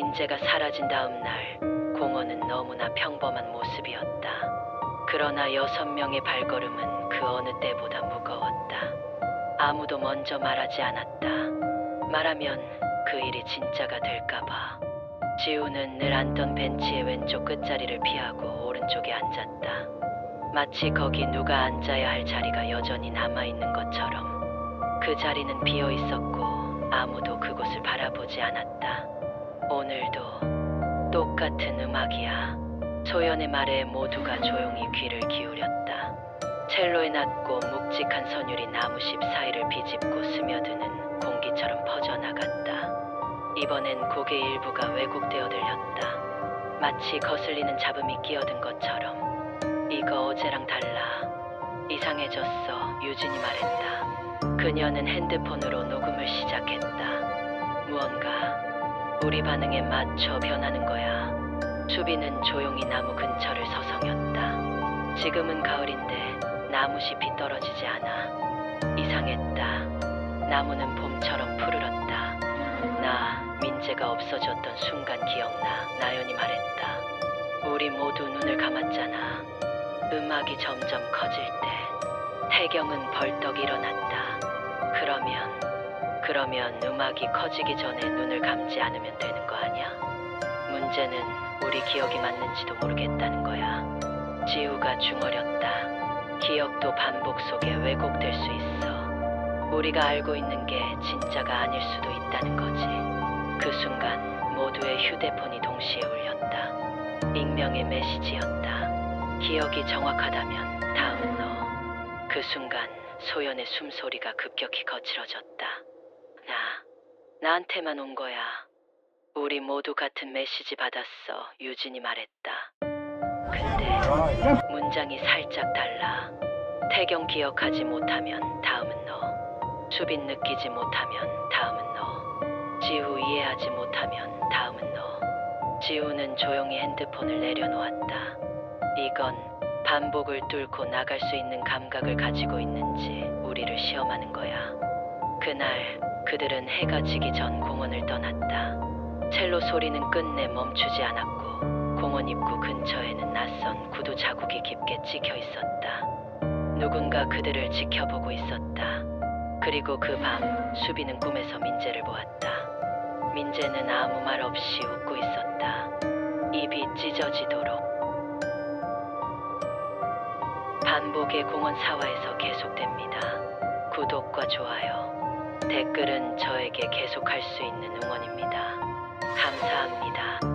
민재가 사라진 다음 날 공원은 너무나 평범한 모습이었다. 그러나 여섯 명의 발걸음은 그 어느 때보다 무거웠다. 아무도 먼저 말하지 않았다. 말하면 그 일이 진짜가 될까봐. 지우는 늘 앉던 벤치의 왼쪽 끝자리를 피하고 오른쪽에 앉았다. 마치 거기 누가 앉아야 할 자리가 여전히 남아있는 것처럼 그 자리는 비어 있었고 아무도 그곳을 바라보지 않았다. 오늘도 똑같은 음악이야. 소연의 말에 모두가 조용히 귀를 기울였다. 첼로의 낮고 묵직한 선율이 나무십 사이를 비집고 스며드는 공기처럼 퍼져나갔다. 이번엔 곡의 일부가 왜곡되어 들렸다. 마치 거슬리는 잡음이 끼어든 것처럼. 이거 어제랑 달라. 이상해졌어. 유진이 말했다. 그녀는 핸드폰으로 녹음을 시작했다. 무언가 우리 반응에 맞춰 변하는 거야. 수비는 조용히 나무 근처를 서성였다. 지금은 가을인데 나무잎이 떨어지지 않아. 이상했다. 나무는 봄처럼 푸르렀다. 나 민재가 없어졌던 순간 기억나. 나연이 말했다. 우리 모두 눈을 감았잖아. 음악이 점점 커질 때 태경은 벌떡 일어났다. 그러면 음악이 커지기 전에 눈을 감지 않으면 되는 거 아니야? 문제는 우리 기억이 맞는지도 모르겠다는 거야. 지우가 중얼였다. 기억도 반복 속에 왜곡될 수 있어. 우리가 알고 있는 게 진짜가 아닐 수도 있다는 거지. 그 순간 모두의 휴대폰이 동시에 울렸다. 익명의 메시지였다. 기억이 정확하다면 다음 너. 그 순간 소연의 숨소리가 급격히 거칠어졌다. 나, 나한테만 온 거야. 우리 모두 같은 메시지 받았어. 유진이 말했다. 근데 문장이 살짝 달라. 태경 기억하지 못하면 다음은 너. 수빈 느끼지 못하면 다음은 너. 지우 이해하지 못하면 다음은 너. 지우는 조용히 핸드폰을 내려놓았다. 이건 반복을 뚫고 나갈 수 있는 감각을 가지고 있는지 우리를 시험하는 거야. 그날 그들은 해가 지기 전 공원을 떠났다. 첼로 소리는 끝내 멈추지 않았고 공원 입구 근처에는 낯선 구두 자국이 깊게 찍혀 있었다. 누군가 그들을 지켜보고 있었다. 그리고 그 밤 수비는 꿈에서 민재를 보았다. 민재는 아무 말 없이 웃고 있었다. 입이 찢어지도록. 반복의 공원 사화에서 계속됩니다. 구독과 좋아요, 댓글은 저에게 계속할 수 있는 응원입니다. 감사합니다.